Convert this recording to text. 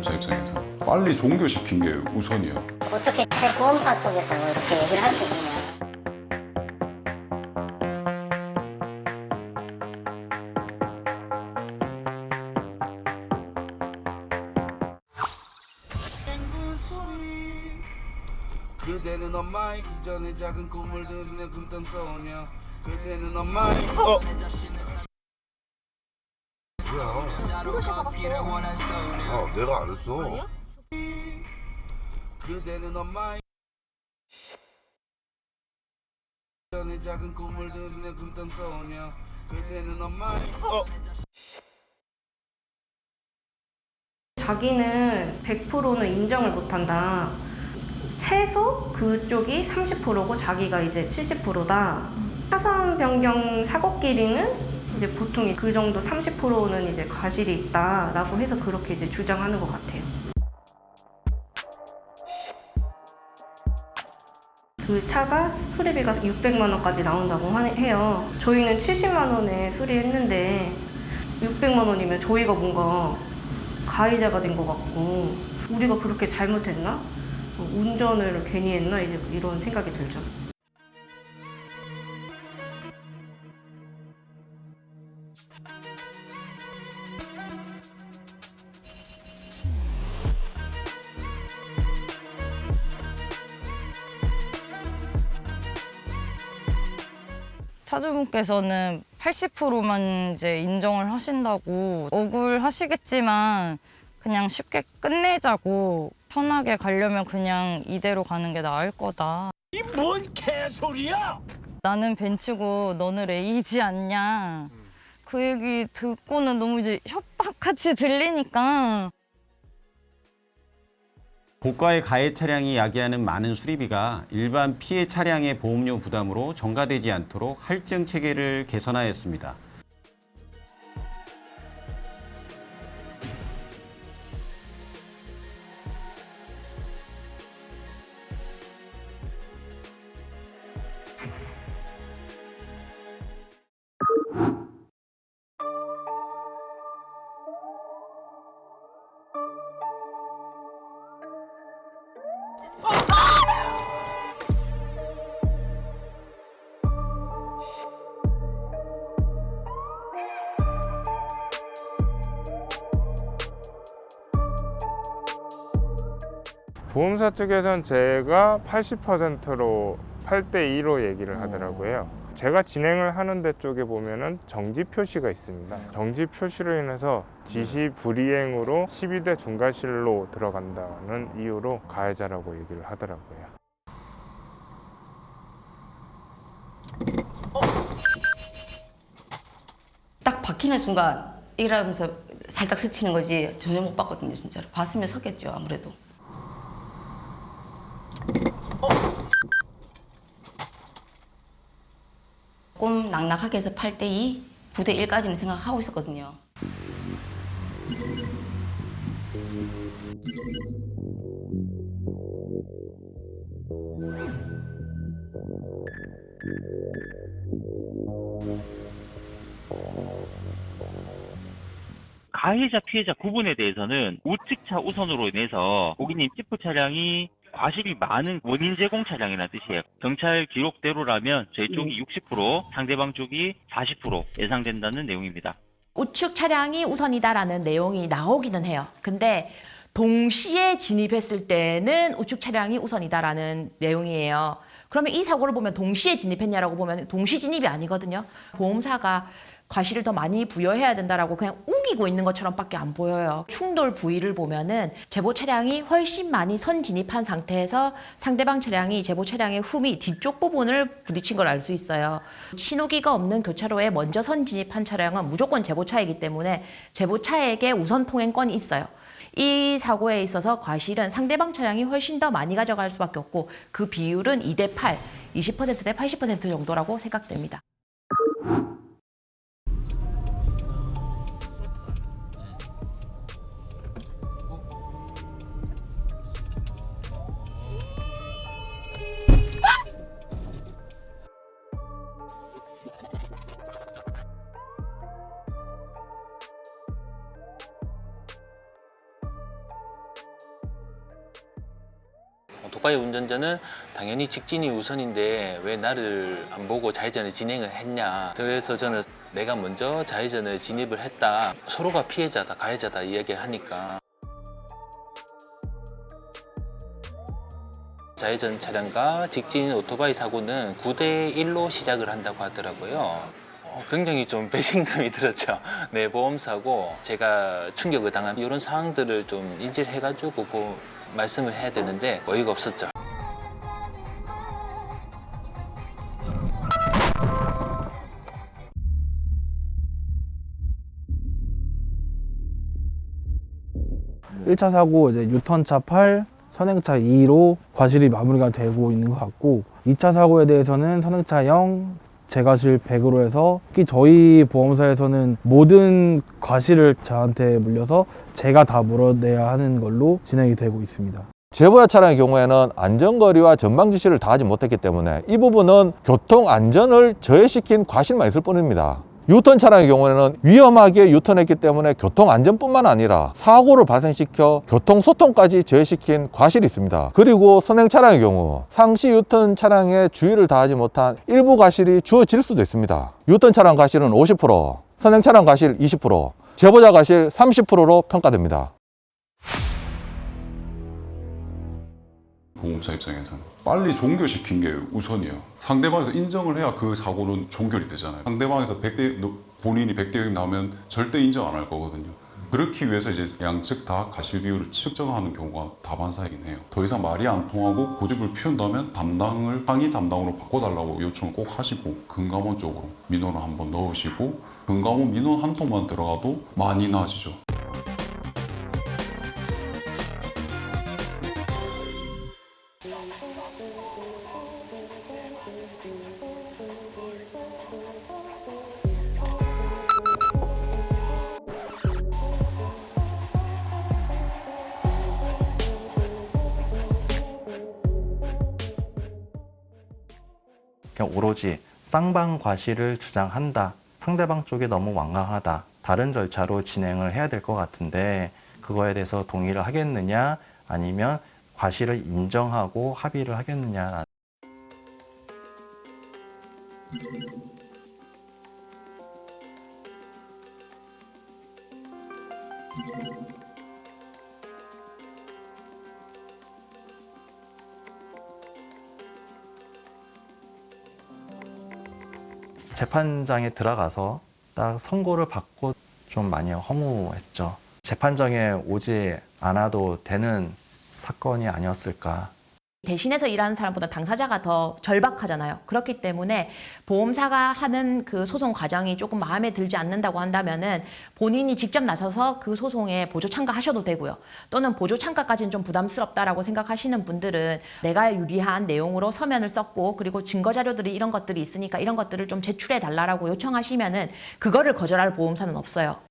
보험사 입장에서 빨리 종교시킨 게 우선이야. 어떻게 보험사 쪽에서 이렇게 얘기를 할 수 있냐. 그대는 엄마의 기전에 작은 꿈을 들으며 굶던 소녀 그대는 엄마의 어? 어, 내가 안 했어. 그대는 엄마의 기전에 작은 꿈을 들으며 굶던 소녀 그대는 엄마의 어? 자기는 100%는 인정을 못한다. 최소 그쪽이 30%고 자기가 이제 70%다. 사선 변경 사고끼리는 이제 보통 그 정도 30%는 이제 과실이 있다라고 해서 그렇게 이제 주장하는 것 같아요. 그 차가 수리비가 600만 원까지 나온다고 하- 해요. 저희는 70만 원에 수리했는데 600만 원이면 저희가 뭔가 가해자가 된 것 같고 우리가 그렇게 잘못했나? 어, 운전을 괜히 했나? 이런 생각이 들죠. 차주분께서는 80%만 이제 인정을 하신다고 억울하시겠지만 그냥 쉽게 끝내자고 편하게 가려면 그냥 이대로 가는 게 나을 거다. 이 뭔 개소리야? 나는 벤츠고 너는 레이지 않냐. 그 얘기 듣고는 너무 이제 협박같이 들리니까 고가의 가해 차량이 야기하는 많은 수리비가 일반 피해 차량의 보험료 부담으로 전가되지 않도록 할증 체계를 개선하였습니다. 보험사 측에선 제가 80%로 8대 2로 얘기를 하더라고요. 제가 진행을 하는 데 쪽에 보면은 정지 표시가 있습니다. 정지 표시로 인해서 지시 불이행으로 12대 중과실로 들어간다는 이유로 가해자라고 얘기를 하더라고요. 딱 박히는 순간 이러면서 살짝 스치는 거지 전혀 못 봤거든요 진짜로 봤으면 섰겠죠 아무래도 조금 낙낙하게 해서 8대 2 9대 1까지는 생각하고 있었거든요. 가해자 피해자 구분에 대해서는 우측차 우선으로 인해서 고객님 지프 차량이 과실이 많은 원인 제공 차량이라는 뜻이에요. 경찰 기록대로라면 저희 쪽이 60%, 상대방 쪽이 40% 예상된다는 내용입니다. 우측 차량이 우선이다라는 내용이 나오기는 해요. 근데 동시에 진입했을 때는 우측 차량이 우선이다라는 내용이에요. 그러면 이 사고를 보면 동시에 진입했냐라고 보면 동시 진입이 아니거든요. 보험사가 과실을 더 많이 부여해야 된다라고 그냥 우기고 있는 것처럼밖에 안 보여요. 충돌 부위를 보면은 제보 차량이 훨씬 많이 선 진입한 상태에서 상대방 차량이 제보 차량의 후미 뒤쪽 부분을 부딪힌 걸 알 수 있어요. 신호기가 없는 교차로에 먼저 선 진입한 차량은 무조건 제보차이기 때문에 제보차에게 우선 통행권이 있어요. 이 사고에 있어서 과실은 상대방 차량이 훨씬 더 많이 가져갈 수밖에 없고 그 비율은 2대 8, 20%대 80% 정도라고 생각됩니다. 오토바이 운전자는 당연히 직진이 우선인데 왜 나를 안 보고 좌회전을 진행을 했냐. 그래서 저는 내가 먼저 좌회전을 진입을 했다. 서로가 피해자다, 가해자다 이야기를 하니까 좌회전 차량과 직진 오토바이 사고는 9대 1로 시작을 한다고 하더라고요. 어, 굉장히 좀 배신감이 들었죠. 내 보험사고 제가 충격을 당한 이런 상황들을 좀 인지를 해가지고 그 말씀을 해야 되는데 어이가 없었죠. 일 차 사고 이제 유턴차 8, 선행차 2로 과실이 마무리가 되고 있는 것 같고 2차 사고에 대해서는 선행차 0, 재과실 100으로 해서 특히 저희 보험사에서는 모든 과실을 저한테 물려서 제가 다 물어내야 하는 걸로 진행이 되고 있습니다. 제보자 차량의 경우에는 안전거리와 전방 지시를 다하지 못했기 때문에 이 부분은 교통 안전을 저해시킨 과실만 있을 뿐입니다. 유턴 차량의 경우에는 위험하게 유턴했기 때문에 교통 안전뿐만 아니라 사고를 발생시켜 교통 소통까지 저해시킨 과실이 있습니다. 그리고 선행 차량의 경우 상시 유턴 차량에 주의를 다하지 못한 일부 과실이 주어질 수도 있습니다. 유턴 차량 과실은 50%, 선행 차량 과실 20%, 제보자 과실 30%로 평가됩니다. 보험사 입장에서는 빨리 종결시킨 게 우선이에요. 상대방에서 인정을 해야 그 사고는 종결이 되잖아요. 상대방에서 100대 본인이 100대 0이 나오면 절대 인정 안 할 거거든요. 그렇기 위해서 이제 양측 다 가실 비율을 측정하는 경우가 다반사이긴 해요. 더 이상 말이 안 통하고 고집을 피운다면 담당을 상위 담당으로 바꿔달라고 요청을 꼭 하시고 금감원 쪽으로 민원을 한번 넣으시고 금감원 민원 한 통만 들어가도 많이 나아지죠. 그냥 오로지 쌍방 과실을 주장한다. 상대방 쪽이 너무 완강하다. 다른 절차로 진행을 해야 될 것 같은데 그거에 대해서 동의를 하겠느냐 아니면 과실을 인정하고 합의를 하겠느냐 재판장에 들어가서 딱 선고를 받고 좀 많이 허무했죠. 재판정에 오지 않아도 되는 사건이 아니었을까. 대신해서 일하는 사람보다 당사자가 더 절박하잖아요. 그렇기 때문에 보험사가 하는 그 소송 과정이 조금 마음에 들지 않는다고 한다면은 본인이 직접 나서서 그 소송에 보조 참가하셔도 되고요. 또는 보조 참가까지는 좀 부담스럽다라고 생각하시는 분들은 내가 유리한 내용으로 서면을 썼고 그리고 증거 자료들이 이런 것들이 있으니까 이런 것들을 좀 제출해 달라라고 요청하시면은 그거를 거절할 보험사는 없어요.